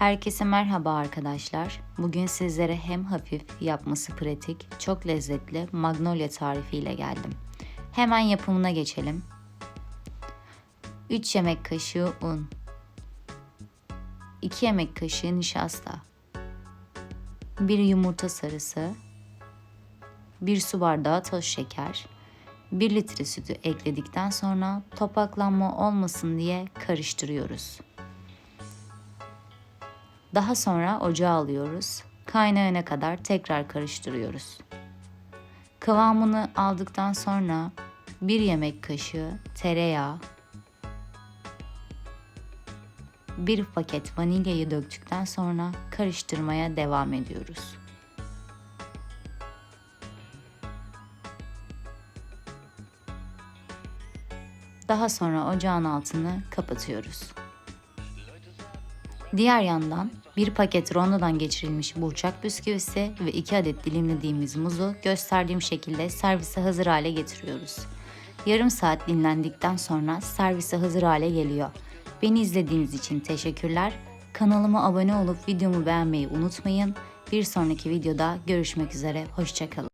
Herkese merhaba arkadaşlar. Bugün sizlere hem hafif, yapması pratik, çok lezzetli magnolia tarifiyle geldim. Hemen yapımına geçelim. 3 yemek kaşığı un, 2 yemek kaşığı nişasta, 1 yumurta sarısı, 1 su bardağı toz şeker, 1 litre sütü ekledikten sonra topaklanma olmasın diye karıştırıyoruz. Daha sonra ocağa alıyoruz. Kaynayana kadar tekrar karıştırıyoruz. Kıvamını aldıktan sonra bir yemek kaşığı tereyağı, bir paket vanilyayı döktükten sonra karıştırmaya devam ediyoruz. Daha sonra ocağın altını kapatıyoruz. Diğer yandan bir paket rondodan geçirilmiş burçak bisküvisi ve 2 adet dilimlediğimiz muzu gösterdiğim şekilde servise hazır hale getiriyoruz. Yarım saat dinlendikten sonra servise hazır hale geliyor. Beni izlediğiniz için teşekkürler. Kanalıma abone olup videomu beğenmeyi unutmayın. Bir sonraki videoda görüşmek üzere. Hoşçakalın.